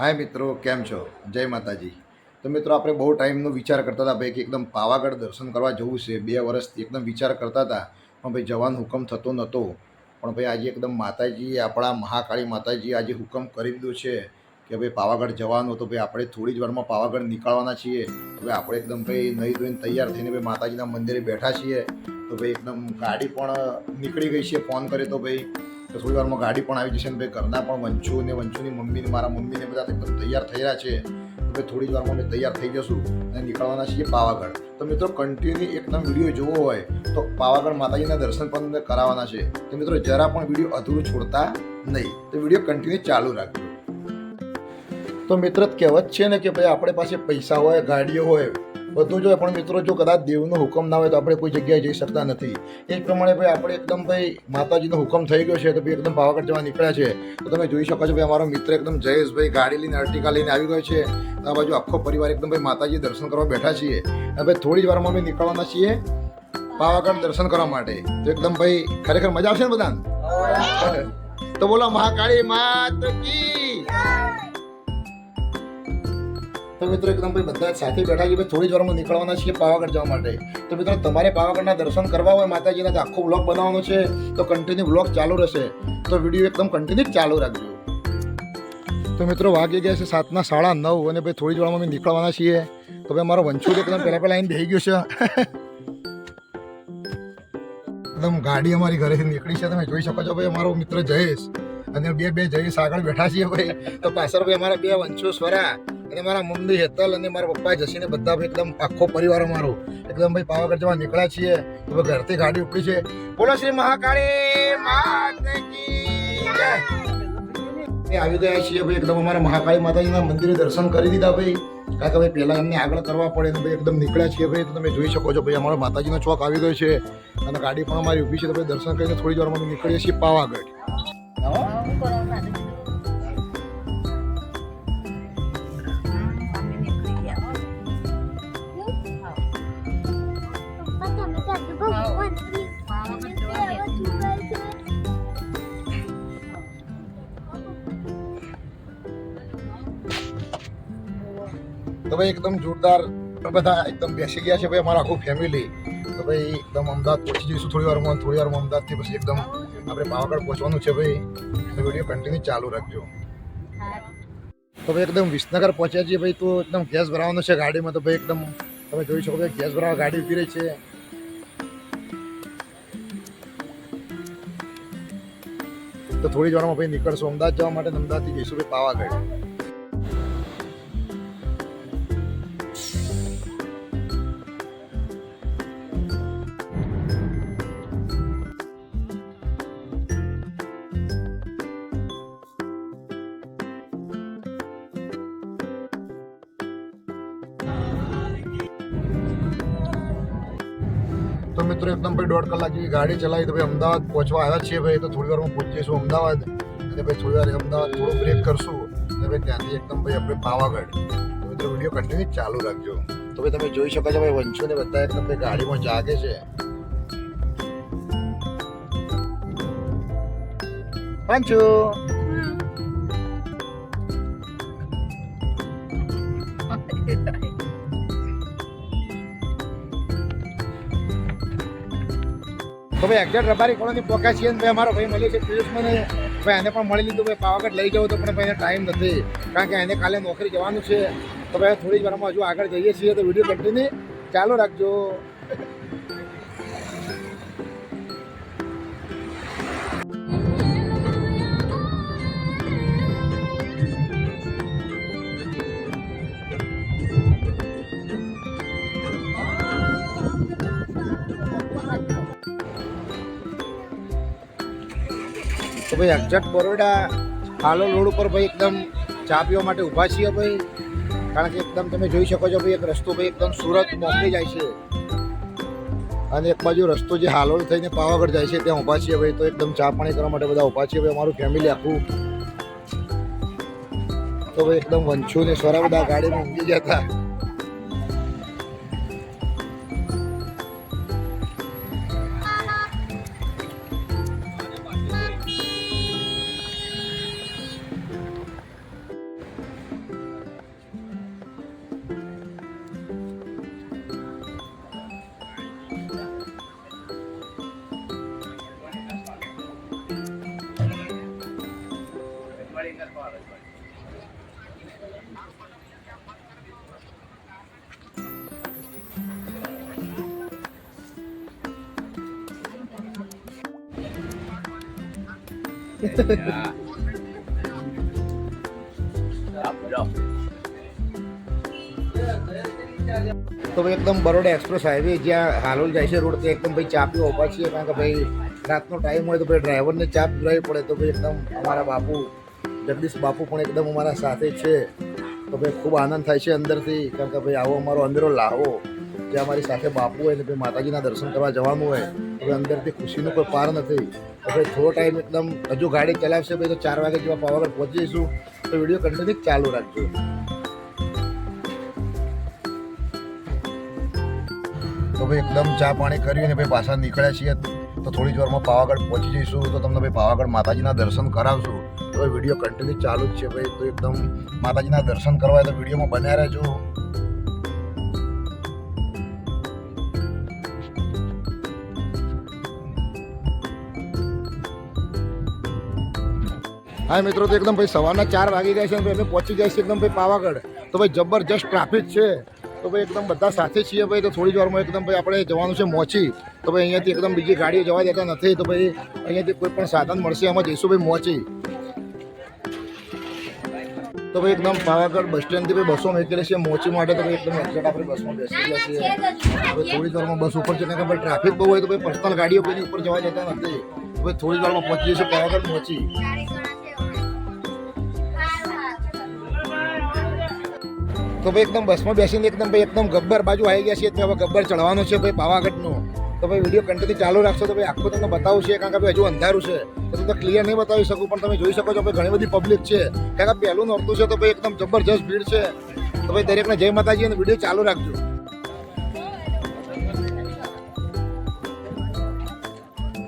હાય મિત્રો, કેમ છો? જય માતાજી. તો મિત્રો, આપણે બહુ ટાઈમનો વિચાર કરતા હતા, ભાઈ, કે એકદમ પાવાગઢ દર્શન કરવા જવું છે. બે વર્ષથી એકદમ વિચાર કરતા હતા, પણ ભાઈ, જવાનો હુકમ થતો નહોતો પણ ભાઈ, આજે એકદમ માતાજી, આપણા મહાકાળી માતાજી આજે હુકમ કરી દીધો છે, કે ભાઈ, પાવાગઢ જવાનું તો ભાઈ, આપણે થોડી જ વારમાં પાવાગઢ નીકળવાના છીએ. ભાઈ આપણે એકદમ ભાઈ નહીં ધોઈને તૈયાર થઈને ભાઈ, માતાજીના મંદિરે બેઠા છીએ. તો ભાઈ, એકદમ ગાડી પણ નીકળી ગઈ છે ફોન કરે તો ભાઈ. તો થોડી વારમાં ગાડી પણ આવી જશે ને ભાઈ ઘરના પણ વંચુ ને વંચુની મમ્મી ને મારા મમ્મીને બધા તૈયાર થઈ રહ્યા છે. હવે થોડી જ વારમાં અમે તૈયાર થઈ જશું અને નીકળવાના છીએ પાવાગઢ. તો મિત્રો કન્ટિન્યુ એકદમ વીડિયો જોવો હોય તો પાવાગઢ માતાજીના દર્શન પણ કરાવવાના છે. તો મિત્રો જરા પણ વીડિયો અધૂરું છોડતા નહીં. તો વીડિયો કન્ટિન્યુ ચાલુ રાખજો. તો મિત્ર કહેવત છે ને કે ભાઈ, આપણે પાસે પૈસા હોય, ગાડીઓ હોય બધું જોઈએ પણ મિત્રો, જો કદાચ દેવનો હુકમ ના હોય તો આપણે કોઈ જગ્યાએ જઈ શકતા નથી. એ જ પ્રમાણે ભાઈ, આપણે એકદમ ભાઈ, માતાજીનો હુકમ થઈ ગયો છે તો ભાઈ એકદમ પાવાગઢ જવા નીકળ્યા છે. તો તમે જોઈ શકો છો ભાઈ, અમારો મિત્ર એકદમ જયેશભાઈ ગાડી લઈને અર્ટિકા લઈને આવી ગયો છે. આ બાજુ આખો પરિવાર એકદમ ભાઈ માતાજી દર્શન કરવા બેઠા છીએ. ભાઈ થોડી જ વારમાં અમે નીકળવાના છીએ પાવાગઢ દર્શન કરવા માટે. તો એકદમ ભાઈ, ખરેખર મજા આવશે ને બધાને? તો બોલો, મહાકાળી માત કી. તો મિત્રો એકદમ ભાઈ બધા સાથે બેઠા છીએ. થોડી જ વારમાં નીકળવાના છીએ પાવાગઢ જવા માટે. તો મિત્રો તમારે પાવાગઢના દર્શન કરવા હોય માતાજીના, તો આખો બ્લોગ બનાવવાનો છે. તો કન્ટિન્યુ બ્લોગ ચાલુ રહેશે. તો વીડિયો એકદમ કન્ટિન્યુ ચાલુ રાખજો. તો મિત્રો વાગી ગયા છે સાતના સાડા નવ અને ભાઈ થોડી જ વારમાં અમે નીકળવાના છીએ. તો ભાઈ મારો વંશુ એકદમ પહેલાં પહેલાં આવીને બેસી ગયો છે. એકદમ ગાડી અમારી ઘરેથી નીકળી છે. તમે જોઈ શકો છો ભાઈ અમારો મિત્ર જયેશ. અને બે બે જયેશ આગળ બેઠા છીએ ભાઈ. તો પાછળ ભાઈ અમારા બે વંશો સ્વરા. અને મારા મમ્મી હેતલ અને મારા પપ્પા જસીને બધા એકદમ આખો પરિવાર અમારો. એકદમ ભાઈ પાવાગઢ જવા નીકળ્યા છીએ. હવે ઘરથી ગાડી ઉકી છે. બોલો શ્રી મહાકાળી આવી ગયા છીએ ભાઈ એકદમ અમારા મહાકાળી માતાજીના મંદિરે દર્શન કરી દીધા ભાઈ. કારણ કે ભાઈ પહેલા એમને આગળ કરવા પડે ભાઈ એકદમ નીકળ્યા છીએ ભાઈ. તમે જોઈ શકો છો ભાઈ અમારો માતાજીનો ચોક આવી ગયો છે. અને ગાડી પણ અમારી ઊભી છે તો ભાઈ દર્શન કરીને થોડી વારમાં નીકળીએ છીએ પાવાગઢ. ભાઈ એકદમ જોરદાર બધા એકદમ બેસી ગયા છે ભાઈ, અમારા આખું ફેમિલી તો ભાઈ એકદમ અમદાવાદ પહોંચી જઈશું, થોડી વારમાં થોડી વારમાં અમદાવાદથી પછી એકદમ આપણે પાવાગઢ પહોંચવાનું છે ભાઈ. તો વીડિયો કન્ટિન્યુ ચાલુ રાખજો. તો ભાઈ એકદમ વિસનગર પહોંચ્યા છીએ ભાઈ, તો એકદમ ગેસ ભરાવાનો છે ગાડીમાં. તો ભાઈ એકદમ તમે જોઈ શકો ભાઈ, ગેસ ભરાવા ગાડી ઊભી રહી છે. તો થોડી જ ભાઈ નીકળશું અમદાવાદ જવા માટે અમદાવાદથી જઈશું ભાઈ પાવાગઢ. દોઢ કલાક જેવી ગાડી ચલાવી તો ભાઈ અમદાવાદ પહોંચવા આવ્યા છીએ ભાઈ, તો થોડી વારમાં પહોંચી જઈશું અમદાવાદ. અને ભાઈ થોડી વાર અમદાવાદ થોડો બ્રેક કરશું. અને ભાઈ ત્યાંથી એકદમ ભાઈ આપણે પાવાગઢ. તો વીડિયો કન્ટિન્યુ ચાલુ રાખજો. તો ભાઈ તમે જોઈ શકો છો ભાઈ, વંશો ને બધા એકદમ ભાઈ ગાડીમાં જાગે છે. પંચુ ભાઈ એક્ઝેક્ટ રબારી કોલોની પોકા છીએ ભાઈ અમારો ભાઈ મળ્યો છે, પિયુષ મને. ભાઈ એને પણ મળી લીધું, ભાઈ પાવાગઢ લઈ જવું તો પણ ભાઈ ટાઈમ નથી. કારણ કે એને કાલે નોકરી જવાનું છે. તો ભાઈ થોડી જ વારમાં હજુ આગળ જઈએ છીએ તો વીડિયો કન્ટિન્યુ ચાલુ રાખજો. તો ભાઈ અગજટ બરોડા હાલો રોડ ઉપર ભાઈ એકદમ ચા પીવા માટે ઊભા છીએ ભાઈ. કારણ કે એકદમ તમે જોઈ શકો છો ભાઈ, એક રસ્તો ભાઈ એકદમ સુરત મોકલી જાય છે. અને એક બાજુ રસ્તો જે હાલોલ થઈને પાવાગઢ જાય છે, ત્યાં ઊભા છીએ ભાઈ. તો એકદમ ચા પાણી કરવા માટે બધા ઊભા છીએ ભાઈ, અમારું ફેમિલી આખું. તો ભાઈ એકદમ વંશુ ને સ્વરા બધા ગાડીમાં ઊંઘી હતા. તો ભાઈ એકદમ બરોડા એક્સપ્રેસ હાઈવે જ્યાં હાલોલ જાય છે રોડ તે એકદમ ભાઈ ચા પીવા ઊભા છીએ, કારણ કે ભાઈ રાતનો ટાઈમ હોય તો ભાઈ ડ્રાઈવરને ચા પીવડાવી પડે તો ભાઈ એકદમ અમારા બાપુ, જગદીશ બાપુ પણ એકદમ અમારા સાથે છે. તો ભાઈ ખૂબ આનંદ થાય છે અંદરથી, કારણ કે ભાઈ આવો અમારો અંદરો લાવો જે અમારી સાથે બાપુ હોય ને ભાઈ માતાજીના દર્શન કરવા જવાનું હોય, તો અંદરથી ખુશીનો કોઈ પાર નથી. હવે થોડો ટાઈમ એકદમ હજુ ગાડી ચલાવશે ભાઈ, તો ચાર વાગે જેવા પાવાગઢ પહોંચી જઈશું. તો વીડિયો કન્ટિન્યુ ચાલુ રાખજો. તો ભાઈ એકદમ ચા પાણી કરીને ભાઈ પાછા નીકળ્યા છીએ. તો થોડી વારમાં પાવાગઢ પહોંચી જઈશું. તો તમને ભાઈ પાવાગઢ માતાજીના દર્શન કરાવશું. તો વીડિયો કન્ટિન્યુ ચાલુ જ છે ભાઈ. તો એકદમ માતાજીના દર્શન કરવા હોય તો વિડીયોમાં બન્યા રહેજો. હા મિત્રો, તો એકદમ ભાઈ સવારના ચાર વાગી ગયા છે અને અમે પહોંચી જાય છે એકદમ ભાઈ પાવાગઢ. તો ભાઈ જબરજસ્ત ટ્રાફિક છે. તો ભાઈ એકદમ બધા સાથે છીએ ભાઈ, તો થોડી જ વારમાં એકદમ ભાઈ આપણે જવાનું છે મોચી. તો ભાઈ અહીંયાથી એકદમ બીજી ગાડીઓ જવા દેતા નથી, તો ભાઈ અહીંયાથી કોઈ પણ સાધન મળશે એમાં જઈશું ભાઈ મોચી. તો ભાઈ એકદમ પાવાગઢ બસ સ્ટેન્ડથી ભાઈ બસો નીકળે છે મોચી માટે, તો ભાઈ એકદમ એક્ઝેક્ટ આપણે બસમાં બેસી ગયા છીએ. હવે થોડી વારમાં બસ ઉપર છે કારણ કે ભાઈ ટ્રાફિક બહુ હોય, તો ભાઈ પર્સનલ ગાડીઓ પેલી ઉપર જવા દેતા નથી. ભાઈ થોડી વારમાં પહોંચી જશે પાવાગઢ મોચી. તો ભાઈ એકદમ બસમાં બેસીને એકદમ ભાઈ એકદમ ગબ્બર બાજુ આવી ગયા છીએ. તો હવે ગબ્બર ચડવાનો છે ભાઈ પાવાગઢનો. તો ભાઈ વીડિયો કન્ટિન્યુ ચાલુ રાખશો તો ભાઈ આખું તમને બતાવું છે, કારણ કે ભાઈ હજુ અંધારું છે. તો તમને ક્લિયર નહીં બતાવી શકું, પણ તમે જોઈ શકો છો ભાઈ ઘણી બધી પબ્લિક છે. કારણ કે પહેલું નોરતું છે તો ભાઈ એકદમ જબરજસ્ત ભીડ છે. તો ભાઈ દરેકને જય માતાજી અને વીડિયો ચાલુ રાખજો.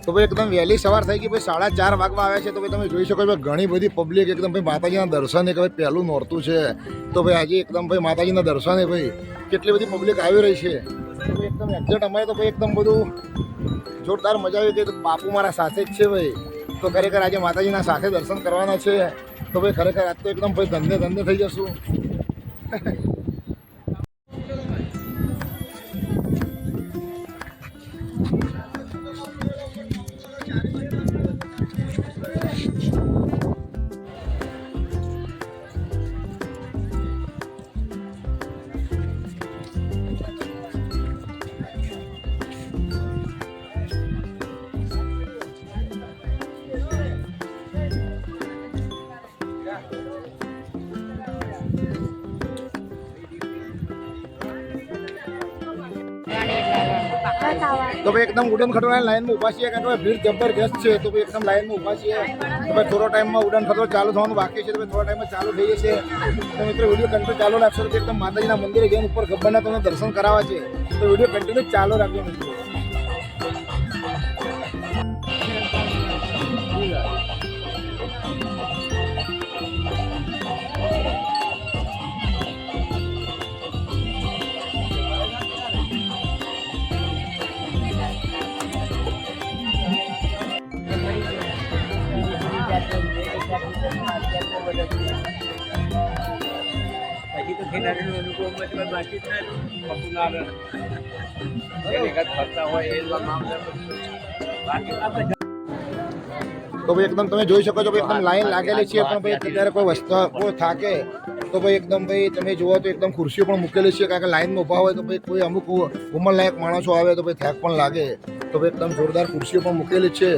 તો ભાઈ એકદમ વહેલી સવાર થઈ ગઈ, ભાઈ સાડા ચાર વાગવા આવ્યા છે. તો ભાઈ તમે જોઈ શકો છો ઘણી બધી પબ્લિક એકદમ ભાઈ માતાજીના દર્શન એક ભાઈ પહેલું નોરતું છે. તો ભાઈ આજે એકદમ ભાઈ માતાજીના દર્શન એ ભાઈ કેટલી બધી પબ્લિક આવી રહી છે. એકદમ એક્ઝેક્ટ અમારે તો ભાઈ એકદમ બધું જોરદાર મજા આવી ગઈ. તો બાપુ મારા સાથે જ છે ભાઈ. તો ખરેખર આજે માતાજીના સાથે દર્શન કરવાના છે. તો ભાઈ ખરેખર આજ તો એકદમ ભાઈ ધંધે ધંધે થઈ જશું. તો ભાઈ એકદમ ઉડન ખટોળાની લાઈનમાં ઊભા છીએ કારણ કે ભીડ જબરજસ્ત છે. તો ભાઈ એકદમ લાઈનમાં ઊભા છીએ. તો ભાઈ થોડો ટાઈમમાં ઉડન ખટોળ ચાલુ થવાનું બાકી છે. તો થોડા ટાઈમમાં ચાલુ થઈ જશે. તો મિત્રો વીડિયો કન્ટિન્યુ ચાલુ રાખશો તો એકદમ માતાજીના મંદિરે જઈને ઉપર ગબ્બરના તમને દર્શન કરાવવા છે. તો વીડિયો કન્ટિન્યુ ચાલુ રાખજો મિત્રો. તો ભાઈ એકદમ તમે જોઈ શકો છો એકદમ લાઈન લાગેલી છે, પણ ભાઈ અત્યારે કોઈ વસ્તુ કોઈ થાકે. તો ભાઈ એકદમ ભાઈ તમે જોવો તો એકદમ ખુરશીઓ પણ મૂકેલી છે કારણ કે લાઇનમાં ઊભા હોય તો ભાઈ કોઈ અમુક ઉંમરલાયક માણસો આવે તો ભાઈ થેક પણ લાગે. તો ભાઈ એકદમ જોરદાર ખુરશીઓ પણ મૂકેલી છે.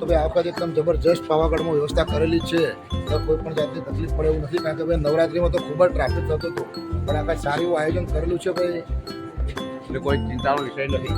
તો ભાઈ આ વખતે એકદમ જબરજસ્ત પાવાગઢમાં વ્યવસ્થા કરેલી છે. તો કોઈ પણ જાતની તકલીફ પડે એવું નથી કારણ કે ભાઈ નવરાત્રિમાં તો ખૂબ જ ટ્રાફિક થતો હતો. પણ આખા સારું આયોજન કરેલું છે ભાઈ. એટલે કોઈ ચિંતાનો વિષય નથી.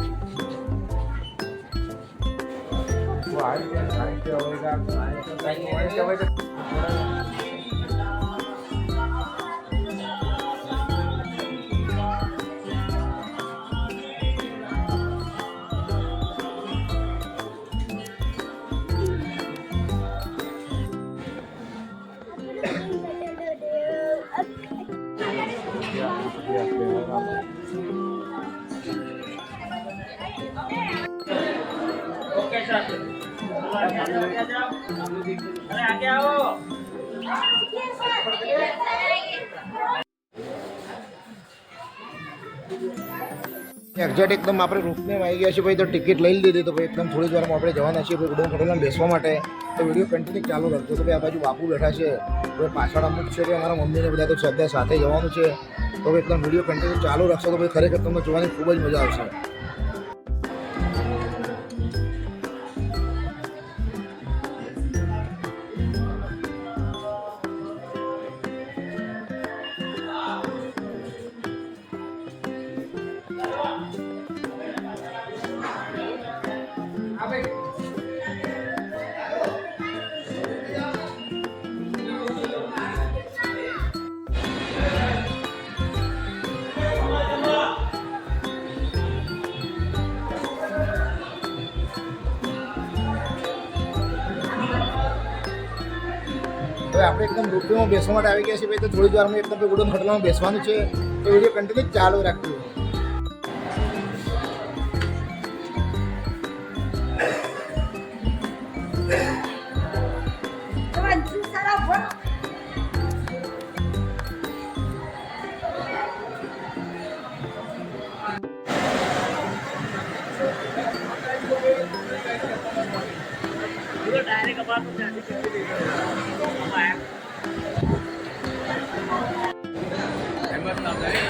એક્ઝેક્ટ એકદમ આપણે રૂપને આવી ગયા છે ભાઈ, તો ટિકિટ લઈ લીધી તો ભાઈ, એકદમ થોડી જ વારમાં આપણે જવાના છીએ, ભાઈ, ઉડન પટેલમાં બેસવા માટે. તો વીડિયો કન્ટિન્યુ ચાલુ રાખજો તો ભાઈ, આ બાજુ બાપુ બેઠા છે. ભાઈ, પાછળ અમુક છે, ભાઈ, અમારા મમ્મીને બધા તો બધા સાથે જવાનું છે. તો ભાઈ, એકદમ વીડિયો કન્ટિન્યુ ચાલુ રાખશો તો ભાઈ, ખરેખર તમને જોવાની ખૂબ જ મજા આવશે. આપણે એકદમ રૂપિયામાં બેસવા માટે આવી ગયા છીએ. ભાઈ, તો થોડી જ વારમાં એકદમ ભાઈ હોટલમાં બેસવાનું છે. તો વીડિયો કન્ટિન્યુ ચાલુ રાખજો. Okay.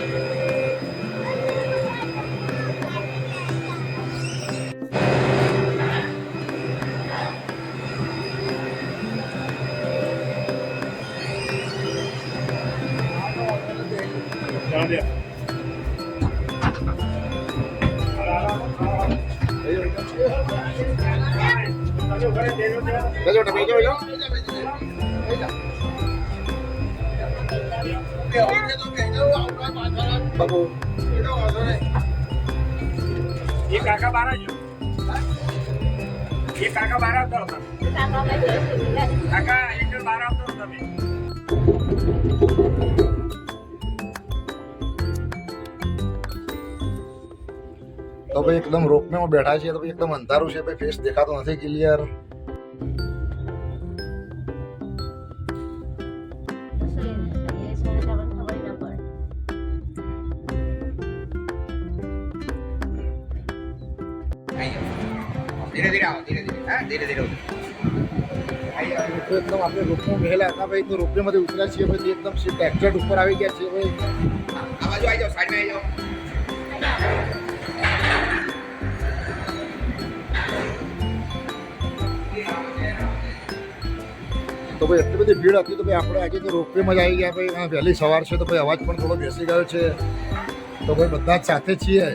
Yeah. તો ભાઈ એકદમ રોપમેમાં બેઠા છીએ, તો ભાઈ એકદમ અંધારું છે, ભાઈ ફેસ દેખાતો નથી ક્લિયર ધીરે ધીરે આવો ધીરે ધીરે હા ધીરે ધીરે એકદમ આપણે રોપમાં બેહેલા હતા, ભાઈ તો રોપવેમાંથી ઉતર્યા છીએ પછી એકદમ એક્ઝેક્ટ ઉપર આવી ગયા છીએ, ભાઈ. આ બાજુ આવી જાઓ સાઈડમાં આવી જાઓ. તો ભાઈ, એટલી બધી ભીડ હતી તો ભાઈ, આપણે આજે તો રોપવેમાં જ આવી ગયા ભાઈ. વહેલી સવાર છે તો ભાઈ, અવાજ પણ થોડો બેસી ગયો છે. તો ભાઈ, બધા જ સાથે છીએ.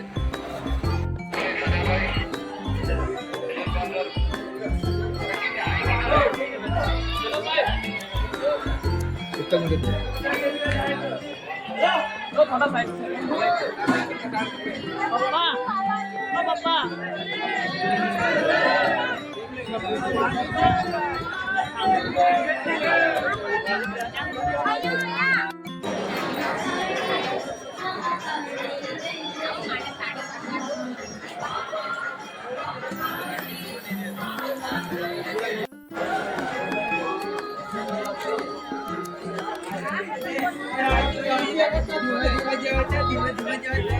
ધીમે ધીમે ધીમે ધીમે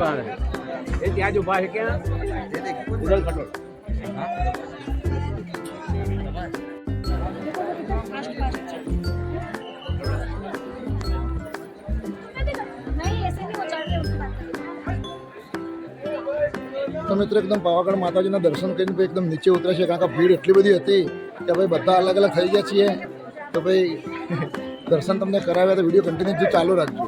મારી પાસે. એ ત્યાં ઊભા છે ક્યાં ઉદલ કટોળ તો એકદમ પાવાગઢ માતાજીના દર્શન કરીને એકદમ નીચે ઉતરે છે, કારણ કે ભીડ એટલી બધી હતી કે ભાઈ બધા અલગ અલગ થઈ ગયા છીએ. તો ભાઈ, દર્શન તમને કરાવ્યા તો વીડિયો કન્ટિન્યુ ચાલુ રાખજો.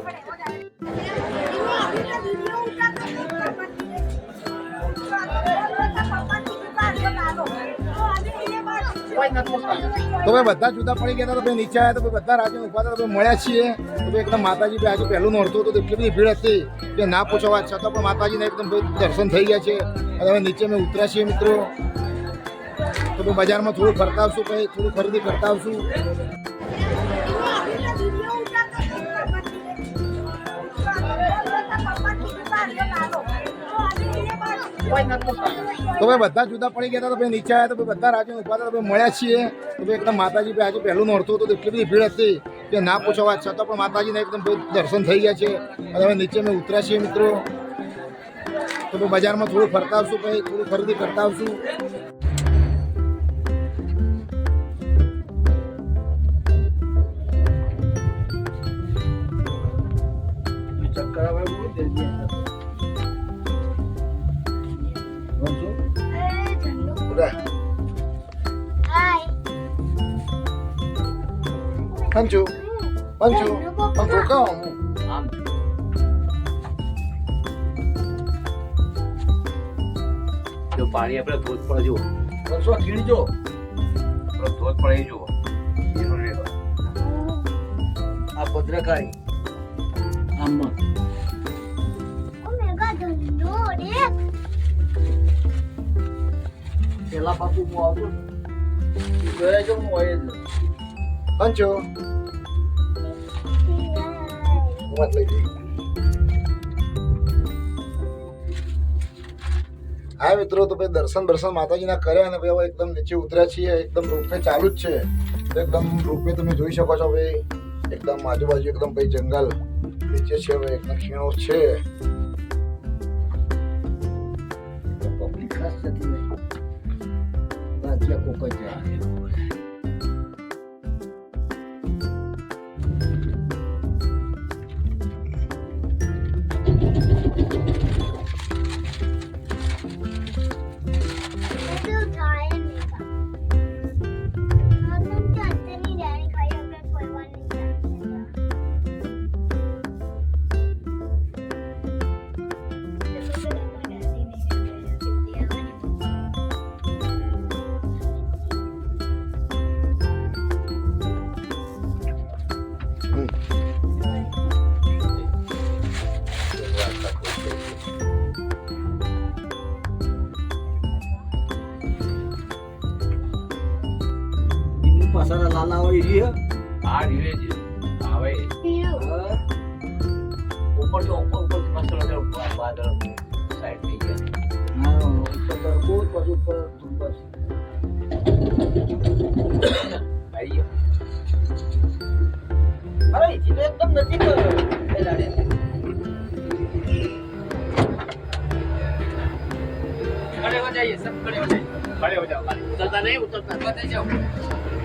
તો ભાઈ બધા જુદા પડી ગયા તો નીચે આવ્યા તો બધા રાજ્ય ઊભા તો મળ્યા છીએ. તો એકદમ માતાજી આજે પહેલું નોરતું હતું એટલી બધી ભીડ હતી કે ના પૂછો વાત, છતાં પણ માતાજીને એકદમ દર્શન થઈ ગયા છે. હવે નીચે અમે ઉતર્યા છીએ મિત્રો. તો બજારમાં થોડું ફરતા આવશું, ભાઈ થોડું ખરીદી કરતા આવશું. તો. ભાઈ બધા જુદા પડી ગયા હતા, તો નીચે આવ્યા તો બધા રાજ્ય ઊભા હતા મળ્યા છીએ. તો ભાઈ એકદમ માતાજી ભાઈ આજે પહેલું નોરતું હતું એટલી બધી ભીડ હતી કે ના પૂછો વાત, છતાં પણ માતાજીને એકદમ દર્શન થઈ ગયા છે. અને હવે નીચે અમે ઉતર્યા છીએ મિત્રો. તો ભાઈ બજારમાં થોડું ફરતા આવશું ભાઈ, થોડું ખરીદી કરતા આવશું ચક્કર દે દે. પંચુ પંચુ પંચુ કહું આમ જો પાણી આપણે ધોધ પડે જુઓ. બસો ખીણ જો આપણો ધોધ પડે એ જુઓ. રેલો આ ભદ્રકાળી. આમાં પેલા બાપુ હું આવ્યો જોયા જો હું હોય જ પંચુ હા મિત્રો, તો ભાઈ દર્શન દર્શન માતાજીના કર્યા અને ભાઈ હવે એકદમ નીચે ઉતર્યા છીએ. એકદમ રોપવે ચાલુ જ છે. તો એકદમ રોપવે તમે જોઈ શકો છો ભાઈ એકદમ આજુબાજુ એકદમ ભાઈ જંગલ નીચે છે ભાઈ એકદમ ખીણો છે. એમની પાછળ લાલા હોય રી હે આ રીવે જ આવે પીળું. ઉપર તો ઉપર ઉપર પાછળ અંદર વાદળ સાઈડ થઈ ગયા હા ઉપર તરબૂચ પછી ઉપર ધુમ્મસ આવી ગયા અરે એથી તો એકદમ નજીક પેલા રે खड़े हो जाइए सब खड़े हो जाइए खड़े हो जाओ उतरता नहीं उतरता बताइए जाओ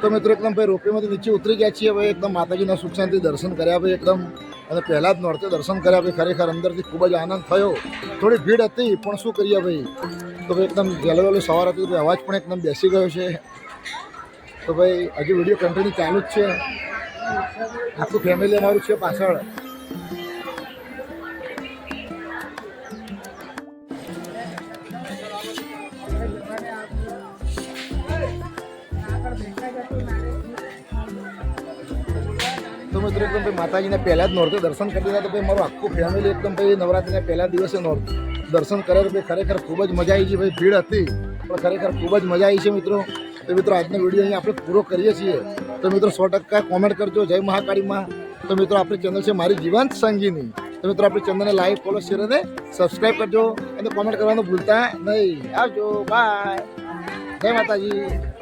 તો મિત્રો એકદમ ભાઈ રોપવેમાંથી નીચે ઉતરી ગયા છીએ હવે, એકદમ માતાજીના સુખ શાંતિ દર્શન કર્યા ભાઈ એકદમ. અને પહેલાં જ નોરતે દર્શન કર્યા ભાઈ, ખરેખર અંદરથી ખૂબ જ આનંદ થયો. થોડી ભીડ હતી, પણ શું કરીએ ભાઈ? તો ભાઈ એકદમ વહેલો વહેલો સવાર હતી, તો અવાજ પણ એકદમ બેસી ગયો છે. તો ભાઈ હજી વીડિયો કન્ટિન્યુ ચાલુ જ છે. આખું ફેમિલી અમારું છે પાછળ. મિત્રો એકદમ ભાઈ માતાજીને પહેલાં જ નોરતે દર્શન કરી દીધા તો ભાઈ મારું આખું ફેમિલી એકદમ ભાઈ નવરાત્રિના પહેલા દિવસે નોર્થ દર્શન કરે તો ખરેખર ખૂબ જ મજા આવી છે ભાઈ, ભીડ હતી, પણ ખરેખર ખૂબ જ મજા આવી છે મિત્રો. તો મિત્રો આજનો વીડિયો અહીંયા આપણે પૂરો કરીએ છીએ. તો મિત્રો સો ટકા કોમેન્ટ કરજો, જય મહાકાળીમાં. તો મિત્રો આપણી ચેનલ છે મારી જીવંત સંગીની. તો મિત્રો આપણી ચેનલને લાઈક ફોલો શેર અને સબસ્ક્રાઈબ કરજો. અને કોમેન્ટ કરવાનું ભૂલતા નહીં. આવજો બાય જય માતાજી.